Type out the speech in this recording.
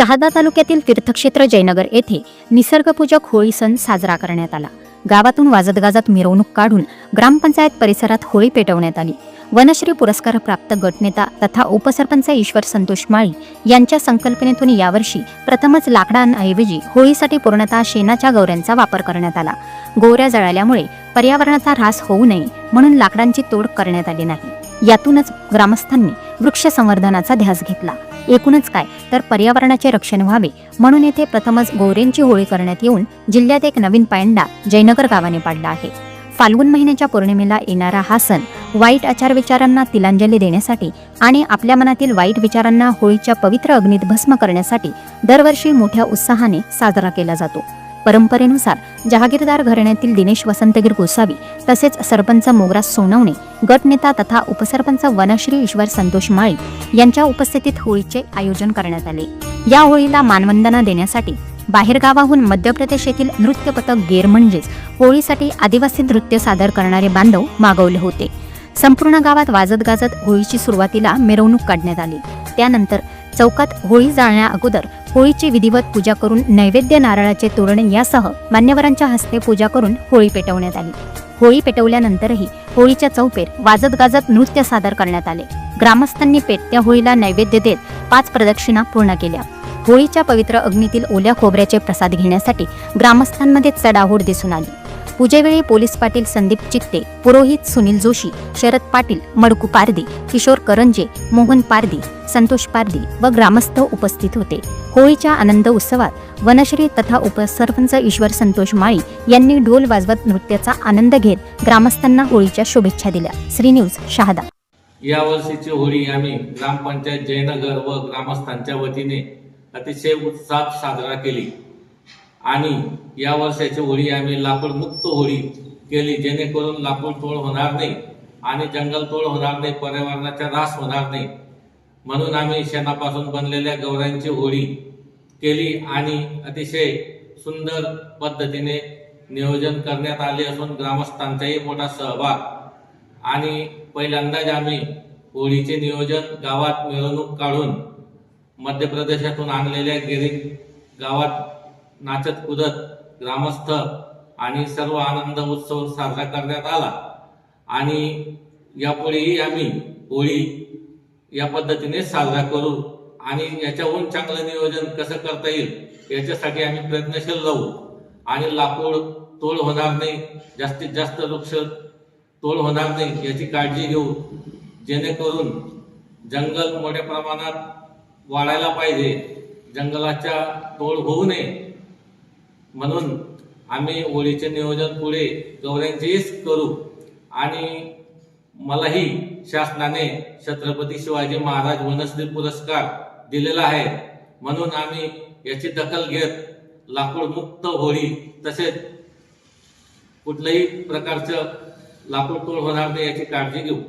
शहादा तालुक्यातील तीर्थक्षेत्र जयनगर येथे निसर्गपूजक होळी सण साजरा करण्यात आला. गावातून वाजत गाजत मिरवणूक काढून ग्रामपंचायत परिसरात होळी पेटवण्यात आली. वनश्री पुरस्कार प्राप्त गटनेता तथा उपसरपंच ईश्वर संतोष माळी यांच्या संकल्पनेतून यावर्षी प्रथमच लाकडांऐवजी होळीसाठी पूर्णतः शेणाच्या गौऱ्यांचा वापर करण्यात आला. गौऱ्या जळाल्यामुळे पर्यावरणाचा ऱ्हास होऊ नये म्हणून लाकडांची तोड करण्यात आली नाही. यातूनच ग्रामस्थांनी वृक्ष संवर्धनाचा ध्यास घेतला. एकूणच काय? तर पर्यावरणाचे रक्षण व्हावे. म्हणून येथे प्रथमच गोरेंची होळी करण्यात येऊन जिल्ह्यात एक नवीन पायंडा जयनगर गावाने पाडला आहे. फाल्गुन महिन्याच्या पौर्णिमेला येणारा हा सण वाईट आचार विचारांना तिलांजली देण्यासाठी आणि आपल्या मनातील वाईट विचारांना होळीच्या पवित्र अग्नीत भस्म करण्यासाठी दरवर्षी मोठ्या उत्साहाने साजरा केला जातो. परंपरेनुसार जहागीरदार घराण्यातील दिनेश वसंतगीर गोसावी तसेच सरपंच मोगरा सोनवणे गटनेता तथा उपसरपंच वनश्री ईश्वर संतोष माळी यांच्या उपस्थितीत होळीचे आयोजन करण्यात आले. या होळीला मानवंदना देण्यासाठी बाहेरगावाहून मध्य प्रदेश येथील नृत्य पथक गेर म्हणजेच होळीसाठी आदिवासी नृत्य सादर करणारे बांधव मागवले होते. संपूर्ण गावात वाजत गाजत होळीची सुरुवातीला मिरवणूक काढण्यात आली. त्यानंतर चौकात होळी जाळण्या अगोदर होळीची विधिवत पूजा करून नैवेद्य नारळाचे तोरण यासह मान्यवरांच्या हस्ते पूजा करून होळी पेटवण्यात आली. होळी पेटवल्यानंतरही होळीच्या चौपेर वाजत गाजत नृत्य सादर करण्यात आले. ग्रामस्थांनी पेटत्या होळीला नैवेद्य देत पाच प्रदक्षिणा पूर्ण केल्या. होळीच्या पवित्र अग्नीतील ओल्या खोबऱ्याचे प्रसाद घेण्यासाठी ग्रामस्थांमध्ये चढाओढ दिसून आली. पूजेवेळी पोलीस पाटील संदीप चित्ते पुरोहित सुनील जोशी शरद पाटील मडकू पारदी किशोर करंजे मोहन पारदी संतोष पारदी व ग्रामस्थ उपस्थित होते. होळीच्या आनंद उत्सवात वनश्री तथा उपसरपंच ईश्वर संतोष माळी यांनी ढोल वाजवत नृत्याचा आनंद घेत ग्रामस्थांना होळीच्या शुभेच्छा दिल्या. श्री न्यूज शहादा. या वर्षीची होळी आम्ही ग्रामपंचायत जयनगर व ग्रामस्थांच्या वतीने अतिशय उत्साहात साजरा केली. आणि या वर्षाची होळी आम्ही लाकूड मुक्त होळी केली जेणेकरून लाकूड तोड होणार नाही आणि जंगल तोड होणार नाही पर्यावरणाचा ऱ्हास होणार नाही. म्हणून आम्ही शेणापासून बनलेल्या गौऱ्यांची होळी केली आणि अतिशय सुंदर पद्धतीने नियोजन करण्यात आले असून ग्रामस्थांचाही मोठा सहभाग. आणि पहिल्यांदाच आम्ही होळीचे नियोजन गावात मिरवणूक काढून मध्य प्रदेशातून आणलेल्या गिरी गावात नाचत कुदत ग्रामस्थ आणि सर्व आनंद उत्सव साजरा करण्यात आला. आणि यापुढेही आम्ही होळी या पद्धतीने साजरा करू आणि याच्याहून चांगलं नियोजन कसं करता येईल याच्यासाठी आम्ही प्रयत्नशील राहू. आणि लाकूड तोड होणार नाही जास्तीत जास्त वृक्ष तोड होणार नाही याची काळजी घेऊ. जेणेकरून जंगल मोठ्या प्रमाणात वाढायला पाहिजे. जंगलाच्या तोड होऊ नये. म्हणून आम्ही होळीचे नियोजन पुढे गौऱ्यांचेच करू. आणि मलाही शासनाने छत्रपती शिवाजी महाराज वनश्री पुरस्कार दिलेला आहे. म्हणून आम्ही याची दखल घेत लाकूड मुक्त होळी तसेच कुठल्याही प्रकारचं लाकूड तोड होणार नाही याची काळजी घेऊ.